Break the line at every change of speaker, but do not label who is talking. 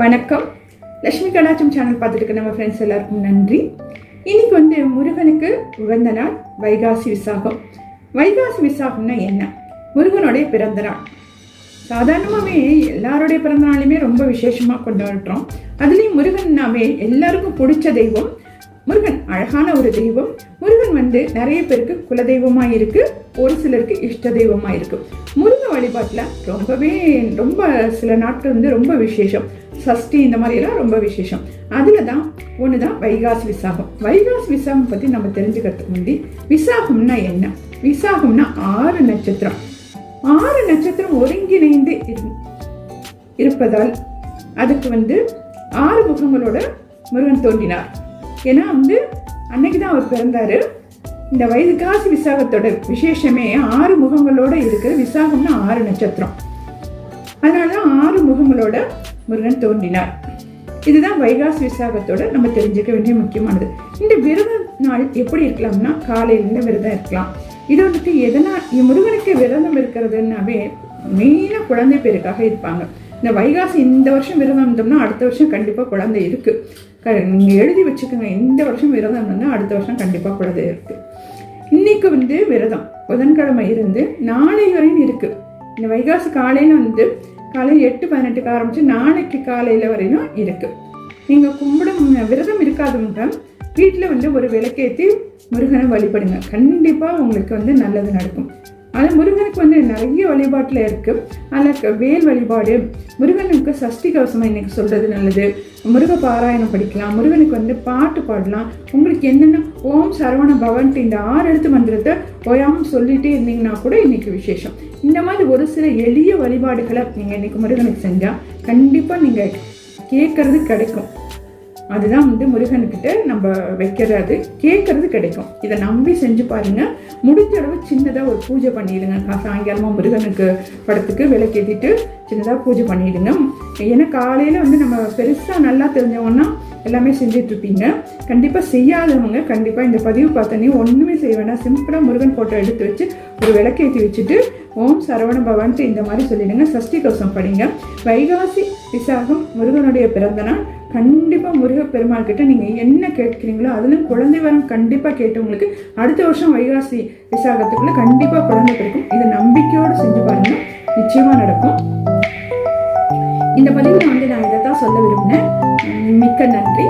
வணக்கம். லட்சுமி கலாச்சம் சேனல் பார்த்துட்டு இருக்க நம்ம ஃப்ரெண்ட்ஸ் எல்லாருக்கும் நன்றி. இன்னைக்கு வந்து முருகனுக்கு உகந்த நாள் வைகாசி விசாகம். வைகாசி விசாகம்னா என்ன? முருகனுடைய பிறந்த நாள். சாதாரணமாகவே எல்லாருடைய பிறந்த நாளுமே ரொம்ப விசேஷமாக கொண்டாடுறோம். அதுலேயும் முருகன்னாவே எல்லாருக்கும் பிடிச்ச தெய்வம். முருகன் அழகான ஒரு தெய்வம். முருகன் வந்து நிறைய பேருக்கு குலதெய்வமாக இருக்கு ஒரு சிலருக்கு இஷ்ட தெய்வமா இருக்கு வழிபாட்டில் ரொம்பவே ரொம்ப சில நாட்கள் வந்து ரொம்ப விசேஷம். சஷ்டி இந்த மாதிரி ரொம்ப விசேஷம். அதில் தான் ஒன்று தான் வைகாசி விசாகம். வைகாசி விசாகம் பற்றி நம்ம தெரிஞ்சுக்கிறதுக்கு முந்தி விசாகம்னா என்ன? விசாகம்னா ஆறு நட்சத்திரம். ஆறு நட்சத்திரம் ஒருங்கிணைந்து இருப்பதால் அதுக்கு வந்து ஆறு முகங்களோட முருகன் தோன்றினார். ஏன்னா வந்து அன்னைக்கு தான் அவர் பிறந்தார். இந்த வைகாசி விசாகத்தோட விசேஷமே ஆறு முகங்களோட இருக்கிற விசாகம்னா ஆறு நட்சத்திரம். அதனால தான் ஆறு முகங்களோட முருகன் தோன்றினார். இதுதான் வைகாசி விசாகத்தோட நம்ம தெரிஞ்சுக்க வேண்டிய முக்கியமானது. இந்த விரத நாள் எப்படி இருக்கலாம்னா காலையிலேருந்து விரதம் இருக்கலாம். இது வந்துட்டு எதனா முருகனுக்கு விரதம் இருக்கிறதுனாவே மெயினாக குழந்தை பேருக்காக இருப்பாங்க. இந்த வைகாசி இந்த வருஷம் விரதம் இருந்தோம்னா அடுத்த வருஷம் கண்டிப்பாக குழந்தை இருக்குது க- எழுதி வச்சுக்கோங்க இந்த வருஷம் விரதம் இருந்தால் அடுத்த வருஷம் கண்டிப்பாக குழந்தை இருக்குது இன்னைக்கு வந்து விரதம். புதன்கிழமை இருந்து நாளை வரையும் இருக்கு. இந்த வைகாசி காலையில வந்து காலையில் எட்டு பதினெட்டுக்கு ஆரம்பிச்சு நாளைக்கு காலையில வரையும் இருக்கு. நீங்க கும்பிடும் விரதம் இருக்காதவங்க வீட்டில் வந்து ஒரு விளக்கேற்றி முருகனை வழிபடுங்க. கண்டிப்பாக உங்களுக்கு வந்து நல்லது நடக்கும். ஆனால் முருகனுக்கு வந்து நிறைய வழிபாட்டில் இருக்கு. அதில் வேல் வழிபாடு முருகனுக்கு சஷ்டி கவசமாக இன்னைக்கு சொல்கிறது நல்லது. முருக பாராயணம் படிக்கலாம் முருகனுக்கு வந்து பாட்டு பாடலாம். உங்களுக்கு என்னென்ன ஓம் சரவண பவன்ட்டு இந்த ஆறு எழுத்து மந்திரத்தை ஓயாமல் சொல்லிகிட்டே இருந்தீங்கன்னா கூட இன்றைக்கி விசேஷம். இந்த மாதிரி ஒரு சில எளிய வழிபாடுகளை நீங்கள் இன்றைக்கி முருகனுக்கு செஞ்சால் கண்டிப்பாக நீங்கள் கேட்குறது கிடைக்கும். அதுதான் வந்து முருகனுக்கிட்ட நம்ம வைக்கிறது. கேட்கறது கிடைக்கும். இதை நம்பி செஞ்சு பாருங்க. முடிஞ்ச அளவு சின்னதாக ஒரு பூஜை பண்ணிடுங்க. சாயங்காலமாக முருகனுக்கு படத்துக்கு விளக்கேற்றிட்டு சின்னதாக பூஜை பண்ணிவிடுங்க ஏன்னா காலையில் வந்து நம்ம பெருசாக நல்லா தெரிஞ்சவங்கன்னா எல்லாமே செஞ்சுட்டு இருப்பீங்க கண்டிப்பாக செய்யாதவங்க கண்டிப்பாக இந்த பதிவு பார்த்தோன்னே ஒன்றுமே செய்ய வேணாம். சிம்பிளாக முருகன் ஃபோட்டோ எடுத்து வச்சு ஒரு விளக்கேற்றி வச்சுட்டு ஓம் சரவண பவான்ட்டு இந்த மாதிரி சொல்லிடுங்க. சஷ்டி கவசம் படிங்க. வைகாசி விசாகம் முருகனுடைய பிறந்த நாள். கண்டிப்பாக முருக பெருமாள் கிட்ட நீங்கள் என்ன கேட்குறீங்களோ அதிலும் குழந்தை வரம் கண்டிப்பாக கேட்டவங்களுக்கு அடுத்த வருஷம் வைகாசி விசாகத்துக்குள்ளே கண்டிப்பாக குழந்தை பிறக்கும். இதை நம்பிக்கையோடு செஞ்சு பாருங்கள் நிச்சயமாக நடக்கும். இந்த பதிவில் வந்து நான் இதை தான் சொல்ல விரும்பினேன். மிக்க நன்றி.